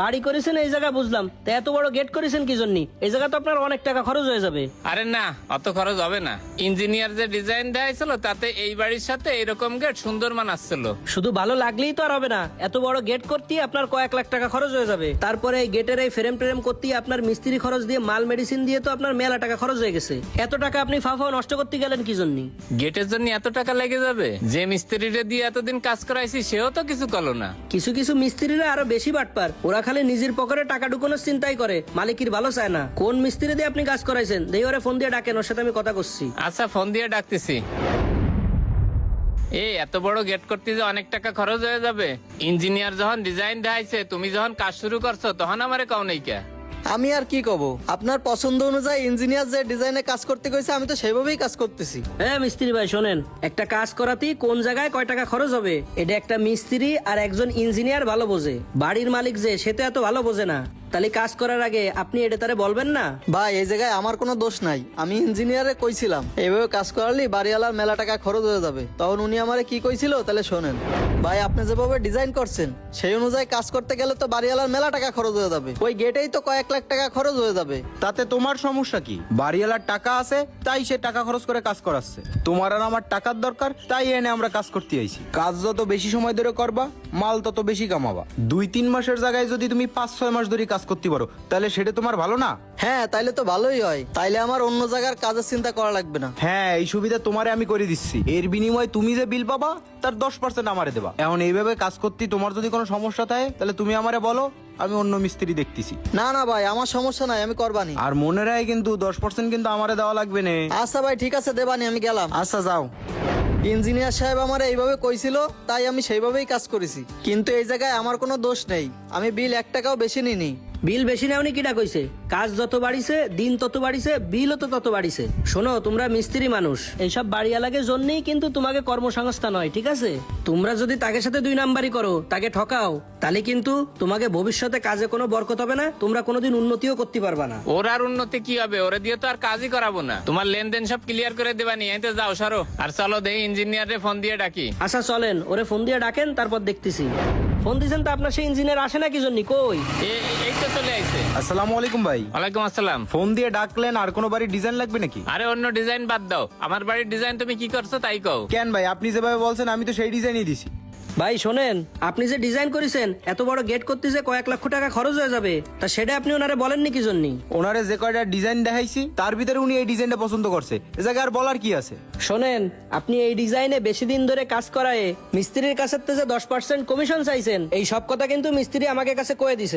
বাড়ি করেছেন এই জায়গা বুঝলাম। তা এত বড় গেট করেছেন কি জন্য? এই জায়গা তো আপনার অনেক টাকা খরচ হয়ে যাবে। আরে না অত খরচ হবে না। ইঞ্জিনিয়ার যে ডিজাইন দেখাইছিল তাতে এই বাড়ির সাথে এরকম গেট সুন্দর মানাচ্ছিল। শুধু ভালো লাগলেই তো আর হবে না। এত বড় গেট করতেই আপনার কয়েক লাখ টাকা খরচ হয়ে যাবে। তারপরে এই গেটের এই ফ্রেম ট্রেম করতেই আপনার মিস্ত্রি খরচ দিয়ে মাল মেডিসিন দিয়ে তো আপনার মেলা টাকা খরচ হয়ে গেছে। এত টাকা আপনি ফাফাও নষ্ট করতে গেলেন কি জন্য? গেটের জন্য এত টাকা লেগে যাবে? যে মিস্ত্রিরে দিয়ে এতদিন কাজ করাইছি সেও তো কিছু করল না। কিছু কিছু মিস্ত্রিরা আরও বেশি বাটপার। ওরা খালি নিজের পকেটে টাকা ঢুকানোর চিন্তাই করে। মালিকের ভালো চায় না। কোন মিস্ত্রি দিয়ে আপনি কাজ করাইছেন? দেই ওরে ফোন দিয়ে ডাকেন, ওর সাথে আমি কথা করছি। আচ্ছা ফোন দিয়ে ডাকতেছি। এই, এত বড় গেট করতে যে অনেক টাকা খরচ হয়ে যাবে। ইঞ্জিনিয়ার যখন ডিজাইন দেখাইছে, তুমি যখন কাজ শুরু করছ, তখন আমারে কাউ নেই কে? আমি আর কি কব? আপনার পছন্দ অনুযায়ী ইঞ্জিনিয়ার যে ডিজাইনে কাজ করতে কইছে আমি তো সেভাবেই কাজ করতেছি। হ্যাঁ মিস্ত্রি ভাই, শোনেন, একটা কাজ করাতে কোন জায়গায় কয় টাকা খরচ হবে? এটা একটা মিস্ত্রি আর একজন ইঞ্জিনিয়ার ভালো বোঝে। বাড়ির মালিক যে, সে তো এত ভালো বোঝে না। তাহলে কাজ করার আগে আপনি এটা তারে বলবেন না? ভাই এই জায়গায় আমার কোনো দোষ নাই। আমি ইঞ্জিনিয়ারে কইছিলাম। এইভাবে কাজ করালি বাড়িওয়ালার মেলা টাকা খরচ হয়ে যাবে। তখন উনি আমারে কি কইছিল তাহলে শোনেন। ভাই আপনি যেভাবে ডিজাইন করছেন সেই অনুযায়ী কাজ করতে গেলে তো বাড়িওয়ালার মেলা টাকা খরচ হয়ে যাবে। ওই গেটেই তো কয়েক লাখ টাকা খরচ হয়ে যাবে। তাতে তোমার সমস্যা কি? বাড়িওয়ালার টাকা আছে তাই সে টাকা খরচ করে কাজ করাচ্ছে। তোমার আর আমার টাকার দরকার তাই এনে আমরা কাজ করতে আইছি। কাজ যত বেশি সময় ধরে করবা মাল তত বেশি কামাবা। দুই তিন মাসের জায়গায় যদি তুমি পাঁচ ছয় মাস ধরে কাজ করতে পারো। তাহলে সেটা তোমার ভালো না? হ্যাঁ তাইলে তো ভালোই হয়। তাইলে আমার অন্য জায়গার কাজের চিন্তা করা লাগবে না। হ্যাঁ এই সুবিধা তোমারে আমি করে দিচ্ছি। এর বিনিময়ে তুমি যে বিল পাবা তার দশ পার্সেন্ট আমারে দেবা। এখন এইভাবে কাজ করতে তোমার যদি কোনো সমস্যা থাকে তাহলে তুমি আমারে বলো আমি অন্য মিস্ত্রি দেখতেছি। না না ভাই আমার সমস্যা নাই আমি করবানি। আর মনে রায় কিন্তু দশ পার্সেন্ট কিন্তু আমারে দেওয়া লাগবে না। আচ্ছা ভাই ঠিক আছে দেবানি আমি গেলাম। আচ্ছা যাও। ইঞ্জিনিয়ার সাহেব আমার এইভাবে কইছিল তাই আমি সেইভাবেই কাজ করেছি। কিন্তু এই জায়গায় আমার কোনো দোষ নেই। আমি বিল এক টাকাও বেশি নিনি বিল বেশি নেওনি কিটা কইছে? কাজ যত বাড়িছে দিন তত বাড়িছে বিলও তো তত বাড়িছে। শোনো তোমরা মিস্ত্রি মানুষ। এইসব বাড়িওয়ালাকে জন্যই কিন্তু তোমাকে কর্মসংস্থান হয় ঠিক আছে? তোমরা যদি তাকে সাথে দুই নাম্বারই করো তাকে ঠকাও তাহলে কিন্তু তোমাকে ভবিষ্যতে কাজে কোনো বরকত হবে না তোমরা কোনোদিন উন্নতিও করতে পারবা না। ওর আর উন্নতি কি হবে? ওরে দিয়ে তো আর কাজই করাবো না। তোমার লেনদেন সব ক্লিয়ার করে দেবা নিয়ে তো যাও সারো। আর চলো দেই ইঞ্জিনিয়ারে ফোন দিয়ে ডাকি। আচ্ছা চলেন ওরে ফোন দিয়ে ডাকেন তারপর দেখতেছি। ফোন দিছেন তো আপনার সেই ইঞ্জিনিয়ার আসে না কি জন্য? কই? এই তো চলে আইছে। আসসালামু আলাইকুম ভাই। ওয়ালাইকুম আসসালাম। ফোন দিয়ে ডাকলেন আর কোনো বাড়ির ডিজাইন লাগবে নাকি? আরে অন্য ডিজাইন বাদ দাও। আমার বাড়ির ডিজাইন তুমি কি করছ তাই কও। কেন ভাই আপনি যেভাবে বলছেন আমি তো সেই ডিজাইনই দিছি। ভাই শোনেন আপনি যে ডিজাইন করেছেন এত বড় গেট করতে যে কয়েক লক্ষ টাকা খরচ হয়ে যাবে তা সেটা আপনি ওনারে বলেননি কি জন্য? ওনারে যে কয়টা ডিজাইন দেখাইছি তার ভিতরে উনি এই ডিজাইনটা পছন্দ করছে। এ জায়গায় আর বলার কি আছে? শোনেন আপনি এই ডিজাইনে বেশি দিন ধরে কাজ করায় মিস্ত্রির কাছে যে দশ পার্সেন্ট কমিশন চাইছেন। এই সব কথা কিন্তু মিস্ত্রি আমাকে কাছে কয়ে দিছে।